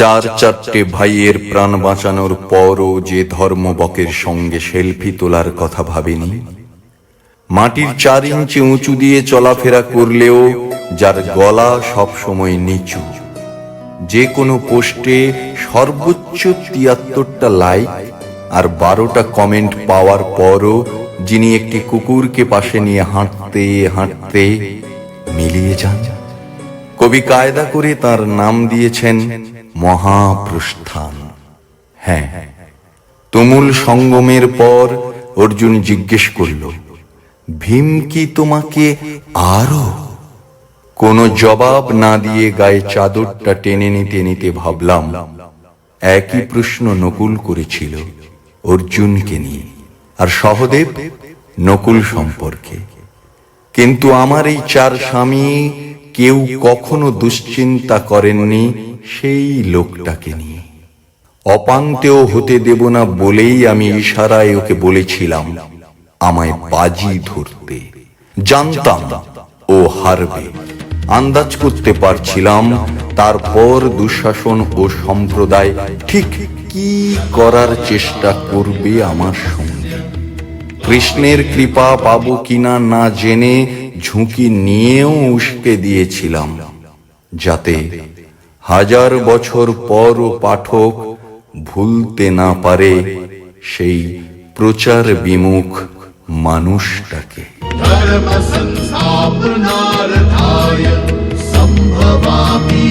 চার চারটে ভাইয়ের প্রাণ বাঁচানোর পরও যে ধর্মবকের সঙ্গে সেলফি তোলার কথা ভাবেনি, মাটির চার ইঞ্চি উঁচু দিয়ে চলাফেরা করলেও যার গলা সবসময় নিচু। যে কোনো পোস্টে সর্বোচ্চ তিয়াত্তরটা লাইক আর বারোটা কমেন্ট পাওয়ার পরও যিনি একটি কুকুরকে পাশে নিয়ে হাঁটতে হাঁটতে মিলিয়ে যান। কবি কায়দা করে তার নাম দিয়েছেন মহাপ্রস্থান। হ্যাঁ তুমুল সঙ্গমের পর অর্জুন জিজ্ঞেস করল, ভীম কি তোমাকে আরও কোনো জবাব না দিয়ে গায়ে চাদরটা টেনে নিতে নিতে ভাবলাম? একই প্রশ্ন নকুল করেছিল অর্জুনকে নিয়ে, আর সহদেব নকুল সম্পর্কে। কিন্তু আমার এই চার স্বামী কেউ কখনো দুশ্চিন্তা করেননি সেই লোকটাকে নিয়ে। অপান্তেও হতে দেব না বলেই আমি ইশারায় ওকে বলেছিলাম, আমায় বাজি ধরতে। জানতাম ও হারবে। আন্দাজ করতে পারছিলাম, তারপর দুঃশাসন ও সম্প্রদায় ঠিক কি করার চেষ্টা করবে আমার সঙ্গে। কৃষ্ণের কৃপা পাবো কিনা না জেনে ঝুঁকি নিয়েও উস্কে দিয়েছিলাম, যাতে হাজার বছর পর পাঠক ভুলতে না পারে সেই প্রচার বিমুখ মানুষটাকে। সম্ভবামি